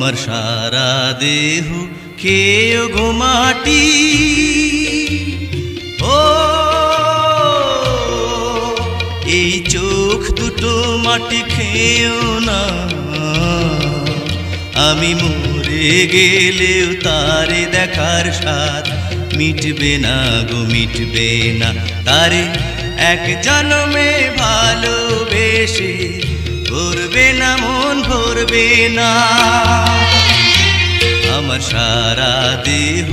আমার সারা দেহ খেয়ে গো মাটি। ও, এই চোখ দুটো মাটি খেয়েও না। আমি মরে গেলেও তারে দেখার স্বাদ মিটবে না গো, মিটবে না। তারে এক জন্মে ভালোবেসে ভরবে না মন ভরবে না। আমার সারা দেহ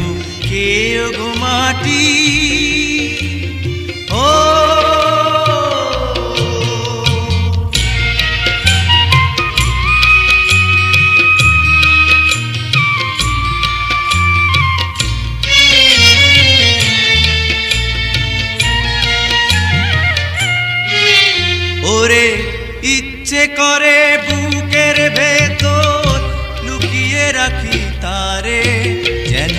কেউ গো মাটি। ও। ওরে ইচ্ছে করে বুকের ভেতর লুকিয়ে রাখি তারে, যেন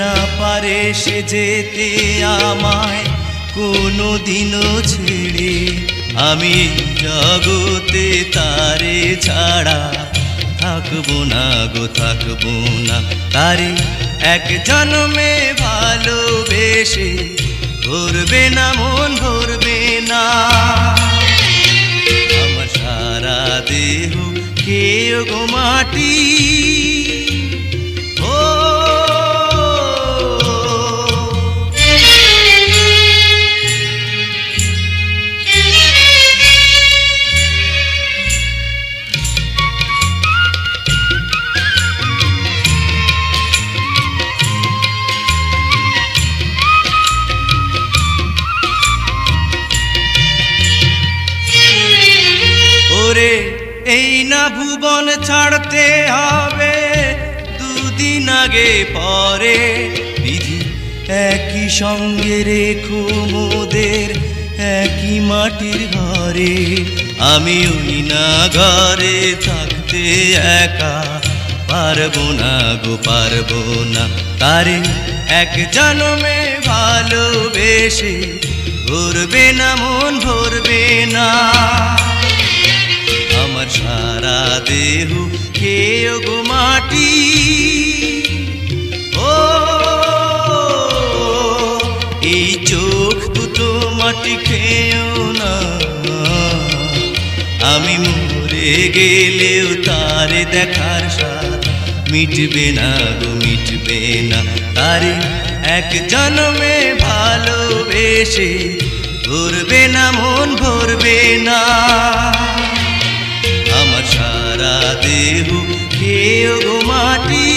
না পারে সে যেতে আমায় কোনো দিনও ছেড়ে। আমি জগতে তারে ছাড়া থাকব না গো, থাকব না। তারে এক জন্মে ভালোবেসে ভরবে না মন ভরবে না সারা দেহ কেউ গো মাটি ও ওরে এই না ভুবন ছাড়তে হবে। দুদিন আগে পরে বিধি। একই সঙ্গে রেখো মোদের, একই মাটির ঘরে। আমি ওই না ঘরে থাকতে একা। পারব না গো, পারব না তারে। এক জন্মে ভালোবেসে, ভরবে না মন, ভরবে না। সারা দেহ কেউ গো মাটি। ও, এই চোখ দুটো মাটি খেয়েও না। আমি মরে গেলেও তারে দেখার সাথ মিটবে না গো, মিটবে না। তারে এক জন্মে ভালোবেসে ভরবে না, মন ভরবে না। সারা দেহ কেউ মাটি?